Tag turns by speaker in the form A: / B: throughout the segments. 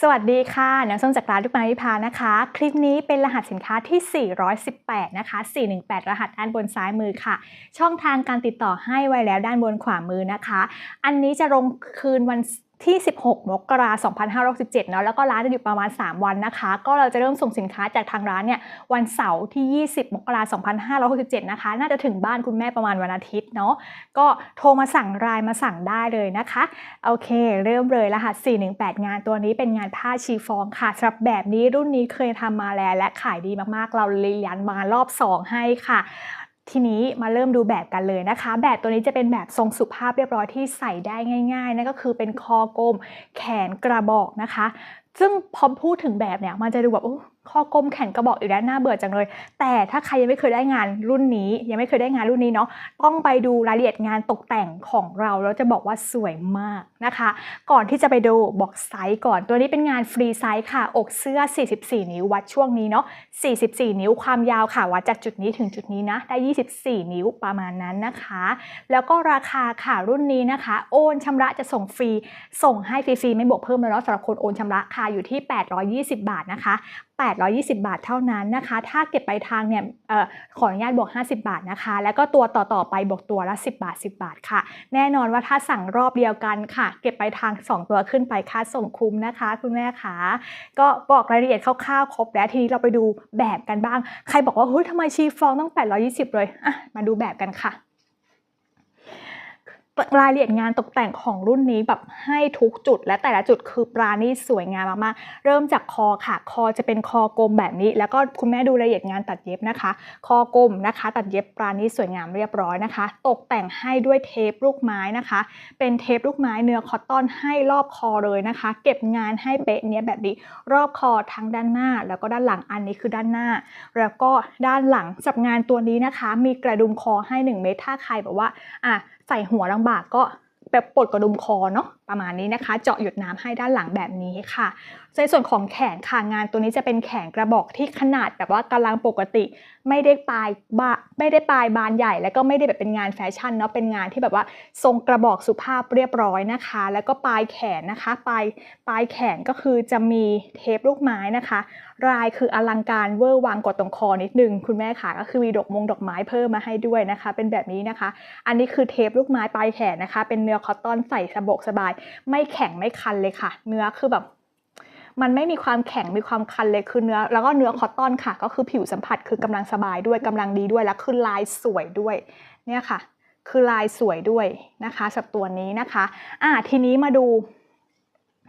A: สวัสดีค่ะน้ำส้มจากร้านลูกไม้วิพานะคะ คลิปนี้เป็นรหัสสินค้าที่ 418 นะคะ 418 รหัสด้านบนซ้ายมือค่ะ ช่องทางการติดต่อให้ไว้แล้วด้านบนขวามือนะคะ อันนี้จะลงคืนวัน ที่ 16 มกราคม2567เนาะแล้วก็ร้านจะอยู่ประมาณ 3 วันนะคะ ก็เราจะเริ่มส่งสินค้าจากทางร้านเนี่ยวันเสาร์ที่ 20 มกราคม2567 นะคะ น่าจะถึงบ้านคุณแม่ประมาณวันอาทิตย์เนาะก็โทรมาสั่งรายมาสั่งได้เลยนะคะ โอเค เริ่มเลยรหัส 418 งานตัวนี้เป็นงานผ้าชีฟองค่ะสำหรับแบบนี้รุ่นนี้เคยทำมาแล้วและขายดีมากๆ เราเลยยันมารอบ 2 ให้ค่ะ ทีนี้มาเริ่มดูแบบกันเลยนะคะ แบบตัวนี้จะเป็นแบบทรงสุภาพเรียบร้อยที่ใส่ได้ง่ายๆนั่นก็คือเป็นคอกลมแขนกระบอกนะคะ ซึ่งพอพูดถึงแบบเนี่ยมันจะดูแบบ โอ้ข้อกลมแขนกระบอกอีกแล้วน่าเบื่อจังเลย แต่ถ้าใครยังไม่เคยได้งานรุ่นนี้ ยังไม่เคยได้งานรุ่นนี้เนาะต้องไปดูรายละเอียดงานตกแต่งของเราแล้วจะบอกว่าสวยมากนะคะ ก่อนที่จะไปดูบอกไซส์ก่อนตัวนี้เป็นงานฟรีไซส์ค่ะ อกเสื้อ 44 นิ้ววัดช่วงนี้เนาะ44 นิ้วความยาวค่ะวัดจากจุดนี้ถึงจุดนี้นะได้ 24 นิ้วประมาณนั้นนะคะ แล้วก็ราคาค่ะรุ่นนี้นะคะ โอนชำระจะส่งฟรีส่งให้ฟรีๆไม่บวกเพิ่มเลยเนาะสำหรับคนโอนชำระค่ะอยู่ที่ 820 บาทนะคะ 820 บาทเท่านั้นนะคะ ถ้าเก็บไปทางเนี่ยออขออนุญาตบวก 50 บาทนะคะ แล้วก็ตัวต่อๆไปบวกตัวละ 10 บาท 10 บาทค่ะ แน่นอนว่าถ้าสั่งรอบเดียวกันค่ะ เก็บไปทาง 2 ตัวขึ้นไปค่าส่งคุ้มนะคะ คุณแม่คะก็บอกรายละเอียดคร่าวๆครบแล้วทีนี้เราไปดูแบบกันบ้าง ใครบอกว่าเฮ้ยทำไมชีฟองต้อง 820 เลยอะมาดูแบบกันค่ะ รายละเอียดงานตกแต่งของรุ่นนี้แบบให้ทุกจุด และแต่ละจุดคือปราณีสวยงามมากๆ เริ่มจากคอค่ะ คอจะเป็นคอกลมแบบนี้ แล้วก็คุณแม่ดูรายละเอียดงานตัดเย็บนะคะ คอกลมนะคะ ตัดเย็บปราณีสวยงามเรียบร้อยนะคะ ตกแต่งให้ด้วยเทปลูกไม้นะคะ เป็นเทปลูกไม้เนื้อคอตตอนให้รอบคอเลยนะคะ เก็บงานให้เป๊ะเนี้ยแบบนี้ รอบคอทั้งด้านหน้า แล้วก็ด้านหลังอันนี้คือด้านหน้า แล้วก็ด้านหลังสับงานตัวนี้นะคะ มีกระดุมคอให้ 1 เมตรถ้าใครแบบว่าอะ ใส่หัวลำบากก็แบบปลดกระดุมคอเนาะประมาณนี้นะคะ เจาะหยดน้ำให้ด้านหลังแบบนี้ค่ะในส่วนของแขนค่ะงานตัวนี้จะเป็นแขนกระบอกที่ขนาดแบบว่ากำลังปกติ ไม่ได้ปลายบาไม่ได้ปลายบานใหญ่ แล้วก็ไม่ได้แบบเป็นงานแฟชั่นเนาะเป็นงานที่แบบว่าทรงกระบอกสุภาพเรียบร้อยนะคะ แล้วก็ปลายแขนนะคะ ปลายปลายแขนก็คือจะมีเทปลูกไม้นะคะ รายคืออลังการเวอร์วังกว่าตรงคอนิดนึงคุณแม่ค่ะก็คือมีดอกมงดอกไม้เพิ่มมาให้ด้วยนะคะ เป็นแบบนี้นะคะ อันนี้คือเทปลูกไม้ปลายแขนนะคะ เป็นเนื้อคอตตอนใส่สะบกสบายไม่แข็งไม่คันเลยค่ะ เนื้อคือแบบ มันไม่มีความแข็งมีความคันเลยคือเนื้อ แล้วก็เนื้อคอตตอนค่ะ ก็คือผิวสัมผัสคือกำลังสบายด้วยกำลังดีด้วยแล้วคือลายสวยด้วยเนี่ยค่ะ คือลายสวยด้วยนะคะสับตัวนี้นะคะ อ่าทีนี้มาดู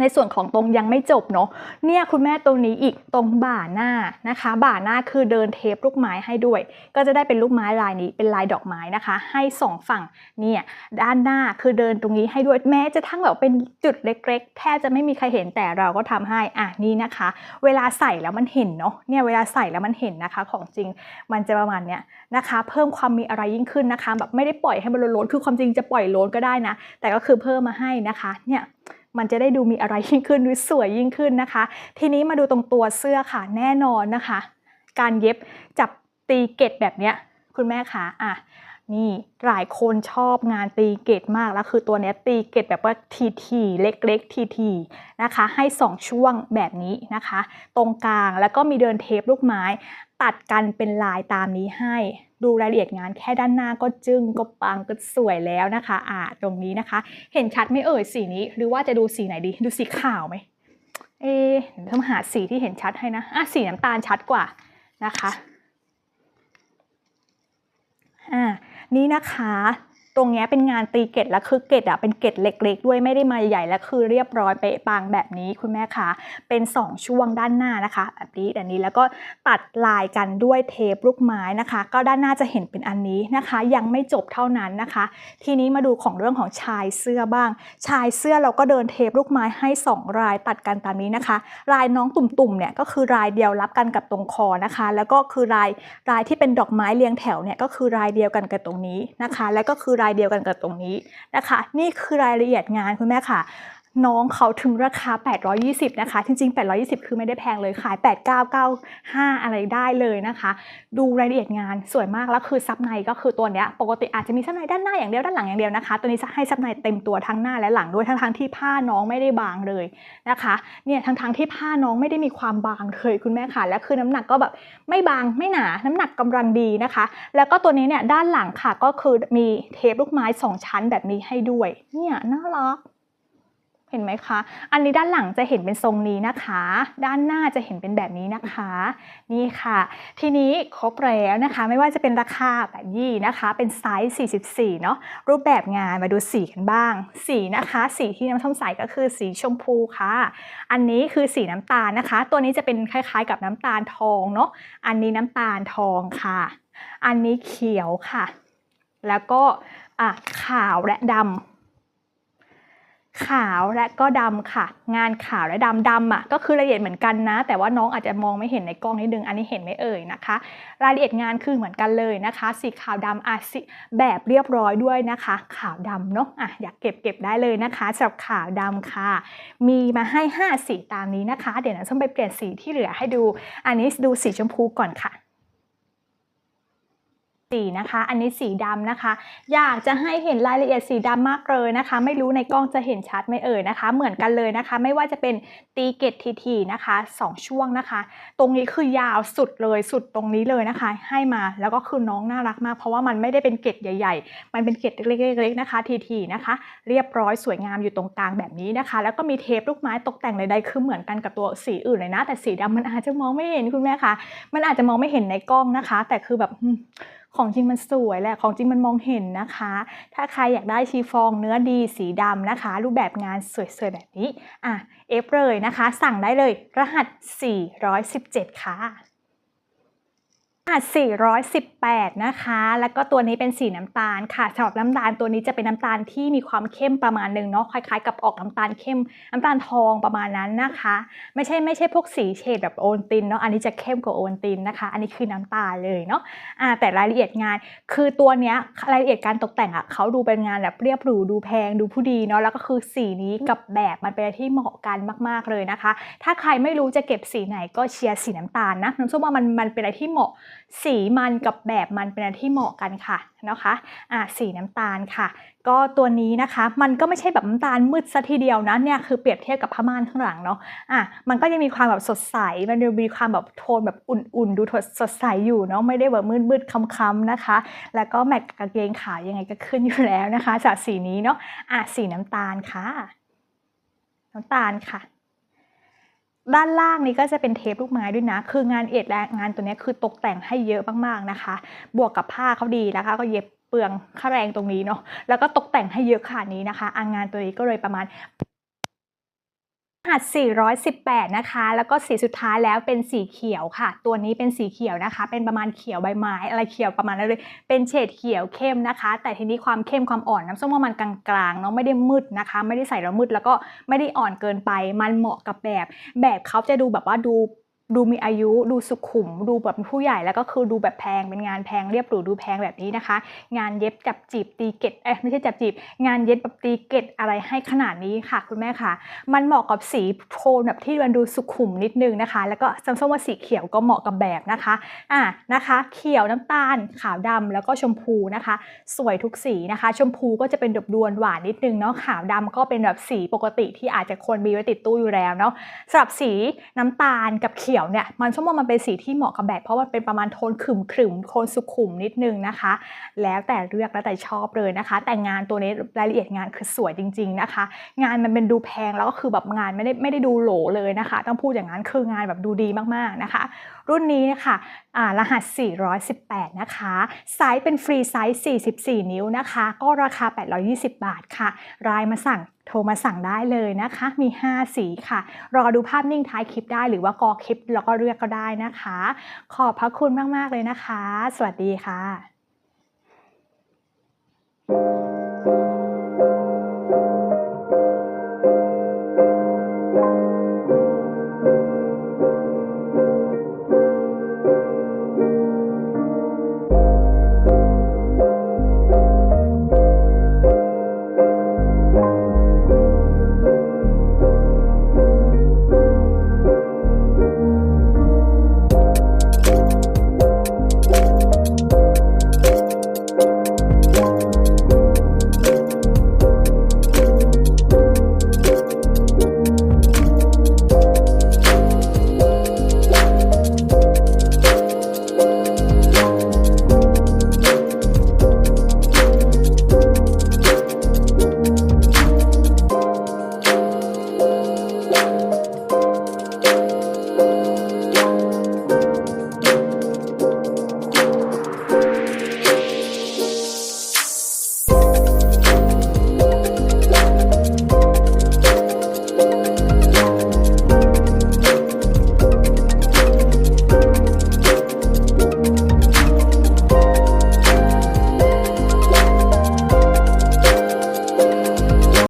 A: ในส่วนของตรงยังไม่จบเนาะเนี่ยคุณแม่ตรงนี้อีกตรงบ่าหน้านะคะ บ่าหน้าคือเดินเทปลูกไม้ให้ด้วย ก็จะได้เป็นลูกไม้ลายนี้เป็นลายดอกไม้นะคะ ให้สองฝั่งเนี่ยด้านหน้าคือเดินตรงนี้ให้ด้วยแม้จะทั้งแบบเป็นจุดเล็ก ๆ แทบจะไม่มีใครเห็นแต่เราก็ทำให้อะนี่นะคะ เวลาใส่แล้วมันเห็นเนาะเนี่ยเวลาใส่แล้วมันเห็นนะคะ ของจริงมันจะประมาณเนี้ยนะคะ เพิ่มความมีอะไรยิ่งขึ้นนะคะ แบบไม่ได้ปล่อยให้มันโล้นคือความจริงจะปล่อยโล้นก็ได้นะ แต่ก็คือเพิ่มมาให้นะคะเนี่ย มันจะได้ดูมีอะไรยิ่งขึ้นดูสวยยิ่งขึ้นนะคะ ทีนี้มาดูตรงตัวเสื้อค่ะแน่นอนนะคะ การเย็บจับตีเกตแบบเนี้ยคุณแม่คะอะนี่หลายคนชอบงานตีเกตมากแล้วคือตัวนี้ตีเกตแบบว่าทีทีเล็กๆทีทีนะคะ ให้ 2 ช่วงแบบนี้นะคะ ตรงกลางแล้วก็มีเดินเทปลูกไม้ ตัดกันเป็นลายตามนี้ให้ ดูรายละเอียดงานแค่ด้านหน้าก็จึ้งก็ปังก็สวยแล้วนะคะอ่าตรงนี้นะคะ เห็นชัดไหม่เอ่ยสีนี้ หรือว่าจะดูสีไหนดี ดูสีขาวไหมเอ๊ะเดี๋ยวต้องหาสีที่เห็นชัดให้นะอะสีน้ำตาลชัดกว่านะคะอ่านี่นะคะ ตรงนี้เป็นงานตีเกตแล้วคือเกตอะเป็นเกตเล็ก ๆ ด้วยไม่ได้มาใหญ่แล้วคือเรียบร้อยเป๊ะปังแบบนี้คุณแม่คะเป็น 2 ช่วงด้านหน้านะคะแบบนี้แบบนี้แล้วก็ตัดลายกันด้วยเทปลูกไม้นะคะ ก็ด้านหน้าจะเห็นเป็นอันนี้นะคะ ยังไม่จบเท่านั้นนะคะ ทีนี้มาดูของเรื่องของชายเสื้อบ้าง ชายเสื้อเราก็เดินเทปลูกไม้ให้ 2 รายตัดกันตามนี้นะคะ ลายน้องตุ่มๆเนี่ยก็คือรายเดียวรับกันกับตรงคอนะคะ แล้วก็คือรายรายที่เป็นดอกไม้เรียงแถวเนี่ยก็คือรายเดียวกันกับตรงนี้นะคะ แล้วก็คือรายเดียวกันกับตรงนี้นะคะ นี่คือรายละเอียดงานคุณแม่ค่ะ น้องเขาถึงราคา 820 นะคะ จริง ๆ 820 คือไม่ได้แพงเลย ขาย 8995 อะไรได้เลยนะคะ ดูรายละเอียดงานสวยมาก แล้วคือซับในก็คือตัวเนี้ย ปกติอาจจะมีซับในด้านหน้าอย่างเดียว ด้านหลังอย่างเดียวนะคะ ตัวนี้จะให้ซับในเต็มตัวทั้งหน้าและหลังด้วยทั้งๆที่ผ้าน้องไม่ได้บางเลยนะคะ เนี่ยทั้งๆที่ผ้าน้องไม่ได้มีความบางเลยคุณแม่ค่ะ และคือน้ำหนักก็แบบไม่บางไม่หนา น้ำหนักกำลังดีนะคะ แล้วก็ตัวนี้เนี่ยด้านหลังค่ะก็คือมีเทปลูกไม้สองชั้นแบบนี้ให้ด้วย เนี่ยน่ารัก เห็นไหมคะ อันนี้ด้านหลังจะเห็นเป็นทรงนี้นะคะ ด้านหน้าจะเห็นเป็นแบบนี้นะคะ นี่ค่ะ ทีนี้ครบแล้วนะคะ ไม่ว่าจะเป็นราคาแบบยี่นะคะ เป็นไซส์ 44 เนาะ รูปแบบงานมาดูสีกันบ้าง สีนะคะ สีที่น้ำส้มใสก็คือสีชมพูค่ะ อันนี้คือสีน้ำตาลนะคะ ตัวนี้จะเป็นคล้ายๆ กับน้ำตาลทองเนาะ อันนี้น้ำตาลทองค่ะ อันนี้เขียวค่ะ แล้วก็อะขาวและดำ ขาวและก็ดำค่ะ งานขาวและดำดำอะก็คือละเอียดเหมือนกันนะ แต่ว่าน้องอาจจะมองไม่เห็นในกล้องนิดนึงอันนี้เห็นไหมเอ่ยนะคะ รายละเอียดงานคือเหมือนกันเลยนะคะ สีขาวดำอะสีแบบเรียบร้อยด้วยนะคะ ขาวดำเนาะอะอยากเก็บเก็บได้เลยนะคะสำหรับขาวดำค่ะ มีมาให้ 5 สีตามนี้นะคะ เดี๋ยวนะส้มไปเปลี่ยนสีที่เหลือให้ดู อันนี้ดูสีชมพูก่อนค่ะ สีนะคะ อันนี้สีดำนะคะ อยากจะให้เห็นรายละเอียดสีดำมากเลยนะคะ ไม่รู้ในกล้องจะเห็นชัดไหมเอ่ยนะคะ เหมือนกันเลยนะคะ ไม่ว่าจะเป็นตีเกตทีทีนะคะสองช่วงนะคะ ตรงนี้คือยาวสุดเลยสุดตรงนี้เลยนะคะ ให้มาแล้วก็คือน้องน่ารักมาก เพราะว่ามันไม่ได้เป็นเกตใหญ่ ๆ มันเป็นเกตเล็กๆนะคะทีทีนะคะ เรียบร้อยสวยงามอยู่ตรงกลางแบบนี้นะคะ แล้วก็มีเทปลูกไม้ตกแต่งใดๆคือเหมือนกันกับตัวสีอื่นเลยนะ แต่สีดำมันอาจจะมองไม่เห็นคุณแม่คะมันอาจจะมองไม่เห็นในกล้องนะคะ แต่คือแบบ ของจริงมันสวยแหละ ของจริงมันมองเห็นนะคะ ถ้าใครอยากได้ชีฟองเนื้อดีสีดำนะคะ รูปแบบงานสวยๆแบบนี้ อะ เอฟเลยนะคะ สั่งได้เลย รหัส 417 ค่ะ หัส418 นะคะ แล้วก็ตัวนี้เป็นสีน้ำตาลค่ะสำหรับน้ำตาลตัวนี้จะเป็นน้ำตาลที่มีความเข้มประมาณหนึ่งเนาะ คล้ายๆ กับออกน้ำตาลเข้ม น้ำตาลทองประมาณนั้นนะคะ ไม่ใช่ไม่ใช่พวกสีเฉดแบบโอวัลตินเนาะ อันนี้จะเข้มกว่าโอวัลตินนะคะ อันนี้คือน้ำตาลเลยเนาะอ่าแต่รายละเอียดงาน คือตัวเนี้ยรายละเอียดการตกแต่งอะเขาดูเป็นงานแบบเรียบหรู ดูแพง ดูผู้ดีเนาะ แล้วก็คือสีนี้กับแบบมันเป็นอะไรที่เหมาะกันมาก ๆเลยนะคะ ถ้าใครไม่รู้จะเก็บสีไหนก็เชียร์สีน้ำตาลนะน้ำส้มว่ามันมันเป็นอะไรที่เหมาะ สีมันกับแบบมันเป็นอะไรที่เหมาะกันค่ะนะคะอะสีน้ำตาลค่ะ ก็ตัวนี้นะคะมันก็ไม่ใช่แบบน้ำตาลมืดซะทีเดียวนะเนี่ยคือเปรียบเทียบกับผ้าม่านข้างหลังเนาะอะมันก็ยังมีความแบบสดใสมันจะมีความแบบโทนแบบอุ่นๆ ดูสดใสอยู่เนาะไม่ได้แบบมืดๆค้ำๆนะคะ แล้วก็แมทกางเกงขาวยังไงก็ขึ้นอยู่แล้วนะคะจากสีนี้เนาะอะสีน้ำตาลค่ะ น้ำตาลค่ะ ด้านล่างนี้ก็จะเป็นเทปลูกไม้ด้วยนะ คืองานเอ็ดและงานตัวนี้คือตกแต่งให้เยอะมากๆนะคะ บวกกับผ้าเขาดีนะคะ ก็เย็บเปลืองค่าแรงตรงนี้เนาะ แล้วก็ตกแต่งให้เยอะขนาดนี้นะคะอางานตัวนี้ก็เลยประมาณ หัส418 นะคะ แล้วก็สีสุดท้ายแล้วเป็นสีเขียวค่ะ ตัวนี้เป็นสีเขียวนะคะ เป็นประมาณเขียวใบไม้ อะไรเขียวประมาณนั้นเลย เป็นเฉดเขียวเข้มนะคะ แต่ทีนี้ความเข้มความอ่อนน้ำส้มว่ามันกลางๆเนาะไม่ได้มืดนะคะ ไม่ได้ใส่แล้วมืดแล้วก็ไม่ได้อ่อนเกินไป มันเหมาะกับแบบ แบบเขาจะดูแบบว่าดู ดูมีอายุดูสุขุม ดูแบบผู้ใหญ่แล้วก็คือดูแบบแพงเป็นงานแพงเรียบหรูดูแพงแบบนี้นะคะ งานเย็บจับจีบตีเกตเอ้ยไม่ใช่จับจีบ งานเย็บแบบตีเกตอะไรให้ขนาดนี้ค่ะ คุณแม่ค่ะ มันเหมาะกับสีโทนแบบที่มันดูสุขุมนิดนึงนะคะ แล้วก็ซ้ำๆว่าสีเขียวก็เหมาะกับแบบนะคะอะนะคะ เขียวน้ำตาล ขาวดำแล้วก็ชมพูนะคะ สวยทุกสีนะคะ ชมพูก็จะเป็นดบดวนหวานนิดนึงเนาะขาวดำก็เป็นแบบสีปกติที่อาจจะควรมีไว้ติดตู้อยู่แล้วเนาะสำหรับสีน้ำตาลกับเขียวเนี่ยมันชมว่ามันเป็นสีที่เหมาะกับแบบเพราะมันเป็นประมาณโทนขึมขึมโทนสุขุมนิดนึงนะคะ แล้วแต่เลือกแล้วแต่ชอบเลยนะคะ แต่งานตัวนี้รายละเอียดงานคือสวยจริง ๆนะคะ งานมันเป็นดูแพงแล้วก็คือแบบงานไม่ได้ไม่ได้ดูโหลเลยนะคะ ต้องพูดอย่างนั้นคืองานแบบดูดีมากๆนะคะ รุ่นนี้ค่ะอ่ารหัส 418 นะคะ ไซส์เป็นฟรีไซส์ 44 นิ้วนะคะ ก็ราคา 820 บาทค่ะ รายมาสั่งโทรมาสั่งได้เลยนะคะ มี 5 สีค่ะ รอดูภาพนิ่งท้ายคลิปได้หรือว่ากอคลิปแล้วก็เลือกก็ได้นะคะ ขอบพระคุณมาก ๆ เลยนะคะ สวัสดีค่ะ